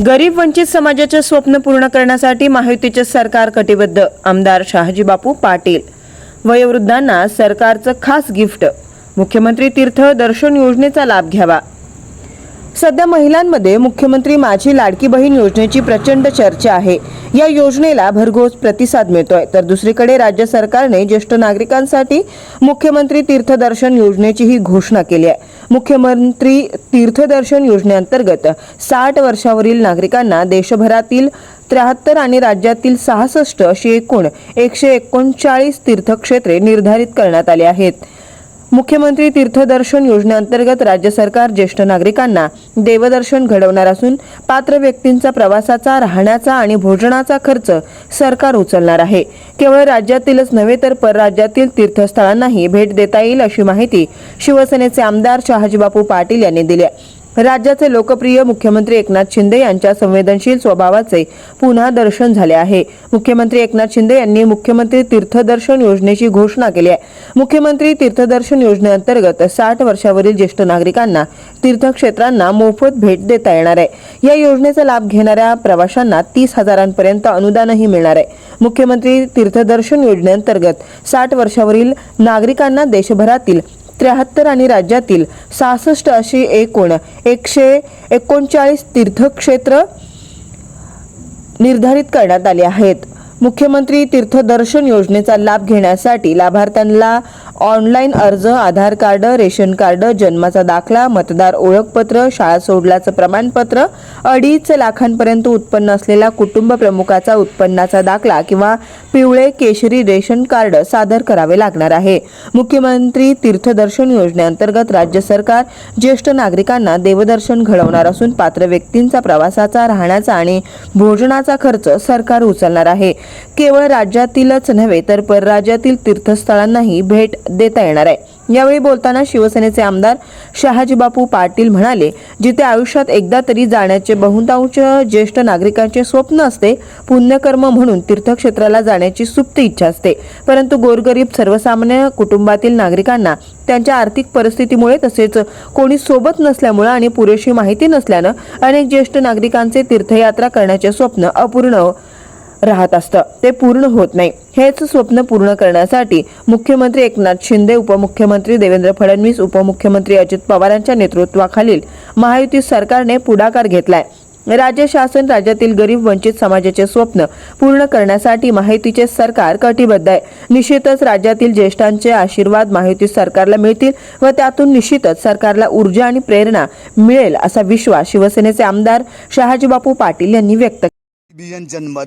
गरीब वंचित समाजाचे स्वप्न पूर्ण करण्यासाठी महायुतीचे सरकार कटिबद्ध. आमदार शहाजी बापू पाटील. वयोवृद्धांना सरकारचं खास गिफ्ट. मुख्यमंत्री तीर्थ दर्शन योजनेचा लाभ घ्यावा. सध्या महिलांमध्ये मुख्यमंत्री माझी लाडकी बहीण योजनेची प्रचंड चर्चा आहे. या योजनेला भरघोस प्रतिसाद मिळतोय. तर दुसरीकडे राज्य सरकारने ज्येष्ठ नागरिकांसाठी मुख्यमंत्री तीर्थदर्शन योजनेचीही घोषणा केली आहे. मुख्यमंत्री तीर्थदर्शन योजनेअंतर्गत साठ वर्षावरील नागरिकांना देशभरातील त्र्याहत्तर आणि राज्यातील सहासष्ट अशी एकूण एकशे एकोणचाळीस तीर्थक्षेत्रे निर्धारित करण्यात आली आहेत. मुख्यमंत्री तीर्थदर्शन योजनेअंतर्गत राज्य सरकार ज्येष्ठ नागरिकांना देवदर्शन घडवणार असून पात्र व्यक्तींचा प्रवासाचा राहण्याचा आणि भोजनाचा खर्च सरकार उचलणार आहे. केवळ राज्यातीलच नव्हे तर परराज्यातील तीर्थस्थळांनाही भेट देता येईल अशी माहिती शिवसेनेचे आमदार शहाजीबापू पाटील यांनी दिली राज्याचे लोकप्रिय मुख्यमंत्री एकनाथ शिंदे यांच्या संवेदनशील स्वभावाचे पुन्हा दर्शन झाले आहे. मुख्यमंत्री एकनाथ शिंदे यांनी मुख्यमंत्री तीर्थदर्शन योजनेची घोषणा केली आहे. मुख्यमंत्री तीर्थदर्शन योजनेअंतर्गत साठ वर्षावरील ज्येष्ठ नागरिकांना तीर्थक्षेत्रांना मोफत भेट देता येणार आहे. या योजनेचा लाभ घेणाऱ्या प्रवाशांना तीस हजारांपर्यंत अनुदानही मिळणार आहे. मुख्यमंत्री तीर्थदर्शन योजनेअंतर्गत साठ वर्षावरील नागरिकांना देशभरातील त्र्याहत्तर आणि राज्यातील सहासष्ट अशी एकूण एकशे एकोणचाळीस तीर्थक्षेत्र निर्धारित करण्यात आली आहेत. मुख्यमंत्री तीर्थदर्शन योजनेचा लाभ घेण्यासाठी लाभार्थ्यांना ऑनलाईन अर्ज आधार कार्ड रेशन कार्ड जन्माचा दाखला मतदार ओळखपत्र शाळा सोडल्याचं प्रमाणपत्र अडीच लाखांपर्यंत उत्पन्न असलेला कुटुंब प्रमुखाचा उत्पन्नाचा दाखला किंवा पिवळे केशरी रेशन कार्ड सादर करावे लागणार आहे. मुख्यमंत्री तीर्थदर्शन योजनेअंतर्गत राज्य सरकार ज्येष्ठ नागरिकांना देवदर्शन घडवणार असून पात्र व्यक्तींचा प्रवासाचा राहण्याचा आणि भोजनाचा खर्च सरकार उचलणार आहे. केवळ राज्यातीलच नव्हे तर परराज्यातील तीर्थस्थळांनाही भेट देता येणार आहे. यावेळी बोलताना शिवसेनेचे आमदार शहाजीबापू पाटील म्हणाले जिथे आयुष्यात एकदा तरी जाण्याचे बहुतांश ज्येष्ठ नागरिकांचे स्वप्न असते पुण्यकर्म म्हणून तीर्थक्षेत्राला जाण्याची सुप्त इच्छा असते. परंतु गोरगरीब सर्वसामान्य कुटुंबातील नागरिकांना त्यांच्या आर्थिक परिस्थितीमुळे तसेच कोणी सोबत नसल्यामुळे आणि पुरेशी माहिती नसल्यानं अनेक ज्येष्ठ नागरिकांचे तीर्थयात्रा करण्याचे स्वप्न अपूर्ण राहत असतं. ते पूर्ण होत नाही. हेच स्वप्न पूर्ण करण्यासाठी मुख्यमंत्री एकनाथ शिंदे उपमुख्यमंत्री देवेंद्र फडणवीस उपमुख्यमंत्री अजित पवारांच्या नेतृत्वाखालील महायुती सरकारने पुढाकार घेतलाय. राज्य शासन राज्यातील गरीब वंचित समाजाचे स्वप्न पूर्ण करण्यासाठी माहितीचे सरकार कटिबद्ध आहे. निश्चितच राज्यातील ज्येष्ठांचे आशीर्वाद माहिती सरकारला मिळतील व त्यातून निश्चितच सरकारला ऊर्जा आणि प्रेरणा मिळेल असा विश्वास शिवसेनेचे आमदार शहाजीबापू पाटील यांनी व्यक्त जनमत